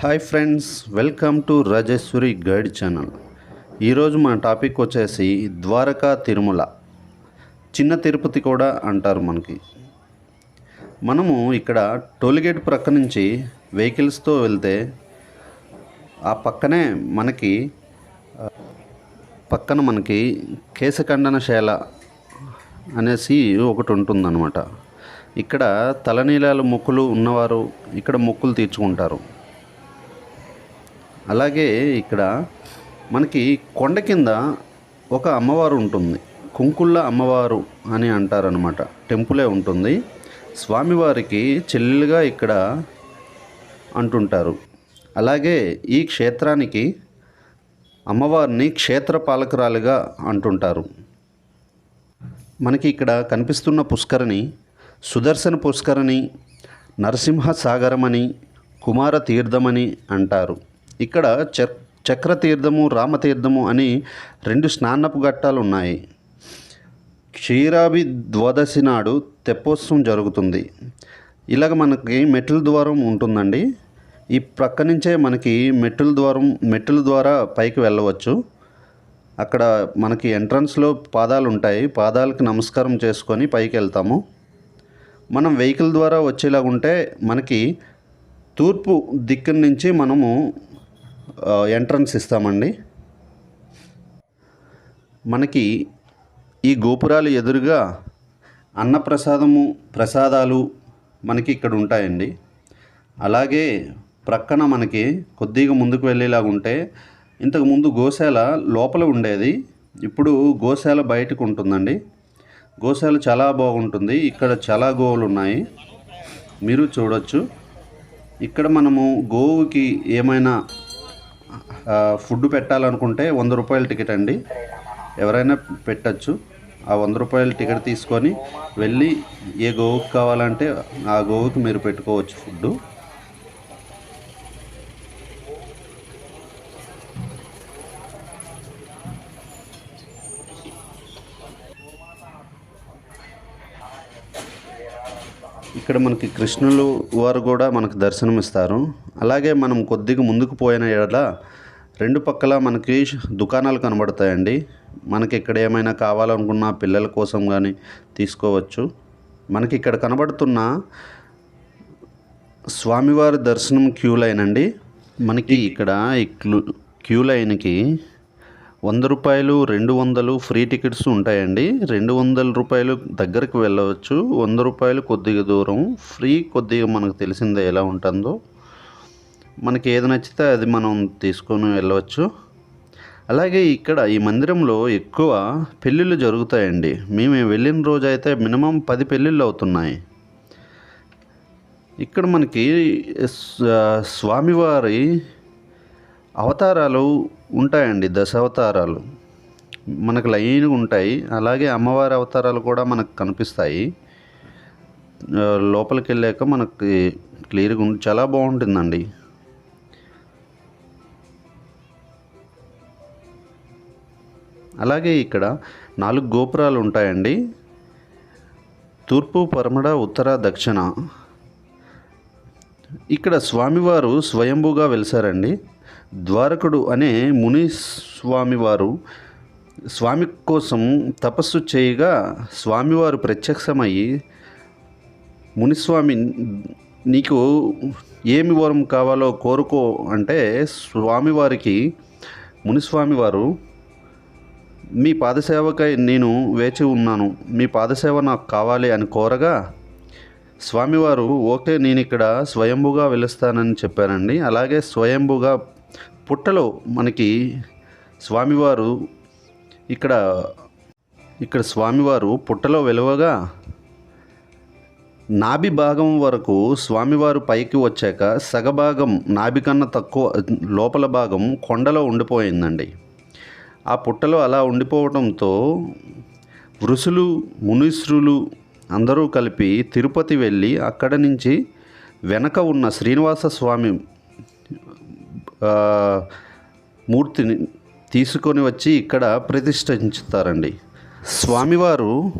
Hi friends welcome to Rajeshwari guide channel ఈరోజు మన topic వచ్చేసి ద్వారకా తిరుమల. చిన్న తిరుపతి కూడా అంటారు మనకి. మనము ఇక్కడ టోల్గేట్ ప్రక్క నుంచి వెహికల్స్తో వెళ్తే ఆ పక్కనే మనకి పక్కన మనకి కేశఖండనశాల అనేసి ఒకటి ఉంటుందన్నమాట. ఇక్కడ తలనీలాలు మొక్కులు ఉన్నవారు ఇక్కడ మొక్కులు తీర్చుకుంటారు. అలాగే ఇక్కడ మనకి కొండ కింద ఒక అమ్మవారు ఉంటుంది. కుంకుళ్ళ అమ్మవారు అని అంటారనమాట టెంపులే ఉంటుంది. స్వామివారికి చెల్లెలుగా ఇక్కడ అంటుంటారు. అలాగే ఈ క్షేత్రానికి అమ్మవారిని క్షేత్ర పాలకురాలుగా అంటుంటారు. మనకి ఇక్కడ కనిపిస్తున్న పుష్కరిణి సుదర్శన పుష్కరిణి నరసింహ సాగరమని కుమార తీర్థమని అంటారు. ఇక్కడ చక్ చక్రతీర్థము రామతీర్థము అని రెండు స్నానపు ఘట్టాలు ఉన్నాయి. క్షీరాభి ద్వాదశి నాడు తెప్పోత్సవం జరుగుతుంది. ఇలాగ మనకి మెట్ల ద్వారం ఉంటుందండి. ఈ ప్రక్క నుంచే మనకి మెట్ల ద్వారం మెట్ల ద్వారా పైకి వెళ్ళవచ్చు. అక్కడ మనకి ఎంట్రన్స్లో పాదాలు ఉంటాయి. పాదాలకు నమస్కారం చేసుకొని పైకి వెళ్తాము. మనం వెహికల్ ద్వారా వచ్చేలాగా ఉంటే మనకి తూర్పు దిక్కు నుంచి మనము ఎంట్రన్స్ ఇస్తామండి. మనకి ఈ గోపురాలు ఎదురుగా అన్నప్రసాదము ప్రసాదాలు మనకి ఇక్కడ ఉంటాయండి. అలాగే ప్రక్కన మనకి కొద్దిగా ముందుకు వెళ్ళేలాగా ఉంటే ఇంతకుముందు గోశాల లోపల ఉండేది. ఇప్పుడు గోశాల బయటకు ఉంటుందండి. గోశాల చాలా బాగుంటుంది. ఇక్కడ చాలా గోవులు ఉన్నాయి. మీరు చూడొచ్చు. ఇక్కడ మనము గోవుకి ఏమైనా ఫుడ్ పెట్టాలనుకుంటే వంద రూపాయల టికెట్ అండి. ఎవరైనా పెట్టచ్చు. ఆ వంద రూపాయల టికెట్ తీసుకొని వెళ్ళి ఏ గోవుకి కావాలంటే ఆ గోవుకి మీరు పెట్టుకోవచ్చు ఫుడ్. ఇక్కడ మనకి కృష్ణులు వారు కూడా మనకు దర్శనం ఇస్తారు అలాగే మనం కొద్దిగా ముందుకు పోయిన ఎడల రెండు పక్కల మనకి దుకాణాలు కనబడతాయండి. మనకి ఇక్కడ ఏమైనా కావాలనుకున్న పిల్లల కోసం కానీ తీసుకోవచ్చు. మనకి ఇక్కడ కనబడుతున్న స్వామివారి దర్శనం క్యూ లైన్ అండి. మనకి ఇక్కడ ఈ క్లూ క్యూ లైన్కి వంద రూపాయలు రెండు వందలు ఫ్రీ టికెట్స్ ఉంటాయండి. రెండు వందల రూపాయలు దగ్గరికి వెళ్ళవచ్చు. వంద రూపాయలు కొద్దిగా దూరం. ఫ్రీ కొద్దిగా మనకు తెలిసిందే ఎలా ఉంటుందో. మనకి ఏది నచ్చితే అది మనం తీసుకొని వెళ్ళవచ్చు. అలాగే ఇక్కడ ఈ మందిరంలో ఎక్కువ పెళ్ళిళ్ళు జరుగుతాయండి. మేము వెళ్ళిన రోజు అయితే మినిమం పది పెళ్ళిళ్ళు అవుతున్నాయి. ఇక్కడ మనకి స్వామివారి అవతారాలు ఉంటాయండి దశ అవతారాలు మనకు లైన్గా ఉంటాయి. అలాగే అమ్మవారి అవతారాలు కూడా మనకు కనిపిస్తాయి. లోపలికి వెళ్ళాక మనకి క్లియర్గా చాలా బాగుంటుందండి. అలాగే ఇక్కడ నాలుగు గోపురాలు ఉంటాయండి. తూర్పు పరమడ ఉత్తర దక్షిణ. ఇక్కడ స్వామివారు స్వయంభూగా వెలిసారండి. ద్వారకుడు అనే ముని స్వామివారు స్వామి కోసం తపస్సు చేయగా స్వామివారు ప్రత్యక్షమయ్యి మునిస్వామి నీకు ఏమి వరం కావాలో కోరుకో అంటే స్వామివారికి మునిస్వామివారు మీ పాదసేవకై నేను వేచి ఉన్నాను. మీ పాదసేవ నాకు కావాలి అని కోరగా స్వామివారు ఓకే నేను ఇక్కడ స్వయంభుగా వెలుస్తానని చెప్పారండి. అలాగే స్వయంభుగా పుట్టలో మనకి స్వామివారు ఇక్కడ ఇక్కడ స్వామివారు పుట్టలో వెలువగా నాభి భాగం వరకు స్వామివారు పైకి వచ్చాక సగభాగం నాభి కన్నా తక్కువ లోపల భాగం కొండలో ఉండిపోయిందండి. ఆ పుట్టలో అలా ఉండిపోవడంతో ఋషులు మునిశ్రులు అందరూ కలిపి తిరుపతి వెళ్ళి అక్కడ నుంచి వెనక ఉన్న శ్రీనివాస స్వామి మూర్తిని తీసుకొని వచ్చి ఇక్కడ ప్రతిష్ఠించుతారండి. స్వామివారు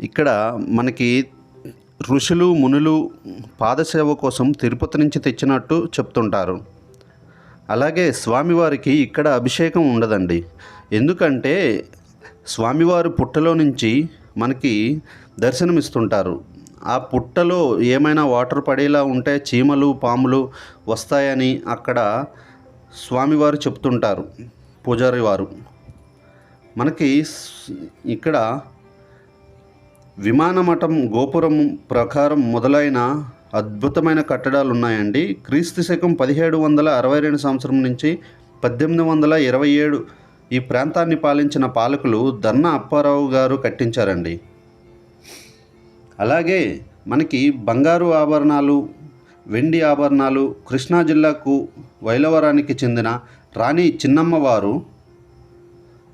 ఇక్కడ మనకి ఋషులు మునులు పాదసేవ కోసం తిరుపతి నుంచి తెచ్చినట్టు చెప్తుంటారు. అలాగే స్వామివారికి ఇక్కడ అభిషేకం ఉండదండి. ఎందుకంటే స్వామివారి పుట్టలో నుంచి మనకి దర్శనమిస్తుంటారు. ఆ పుట్టలో ఏమైనా వాటర్ పడేలా ఉంటే చీమలు పాములు వస్తాయని అక్కడ స్వామివారు చెప్తుంటారు పూజారి వారు. మనకి ఇక్కడ విమానమఠం గోపురం ప్రకారం మొదలైన అద్భుతమైన కట్టడాలు ఉన్నాయండి క్రీస్తు శకం పదిహేడు వందల అరవై రెండు సంవత్సరం నుంచి పద్దెనిమిది వందల ఇరవై ఏడు ఈ ప్రాంతాన్ని పాలించిన పాలకులు దన్న అప్పారావు గారు కట్టించారండి. అలాగే మనకి బంగారు ఆభరణాలు వెండి ఆభరణాలు కృష్ణా జిల్లాకు వైలవరానికి చెందిన రాణి చిన్నమ్మవారు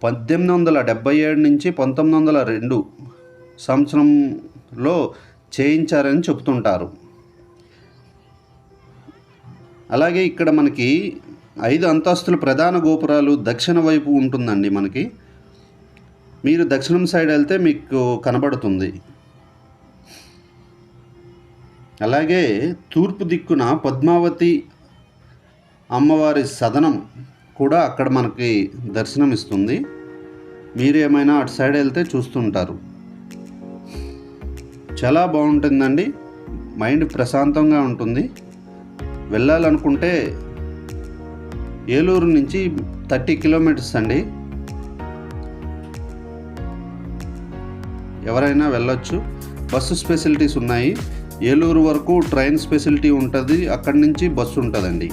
పద్దెనిమిది వందల డెబ్బై ఏడు నుంచి పంతొమ్మిది వందల రెండు సంవత్సరంలో చేయించారని చెబుతుంటారు. అలాగే ఇక్కడ మనకి ఐదు అంతస్తుల ప్రధాన గోపురాలు దక్షిణ వైపు ఉంటుందండి మనకి. మీరు దక్షిణం సైడ్ వెళ్తే మీకు కనబడుతుంది. అలాగే తూర్పు దిక్కున పద్మావతి అమ్మవారి సదనం కూడా అక్కడ మనకి దర్శనం ఇస్తుంది మీరు ఏమైనా అటు సైడ్ వెళ్తే చూస్తుంటారు. చాలా బాగుంటుందండి. మైండ్ ప్రశాంతంగా ఉంటుంది. వెళ్ళాలనుకుంటే ఏలూరు నుంచి థర్టీ కిలోమీటర్స్ అండి. ఎవరైనా వెళ్ళొచ్చు. బస్సు ఫెసిలిటీస్ ఉన్నాయి. ఏలూరు వరకు ట్రైన్ ఫెసిలిటీ ఉంటుంది. అక్కడి నుంచి బస్సు ఉంటుందండి.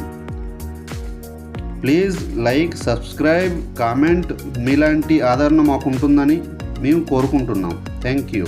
Please like subscribe comment. మీలాంటి ఆదరణ మాకు ఉంటుందని మేము కోరుకుంటున్నాం. Thank you.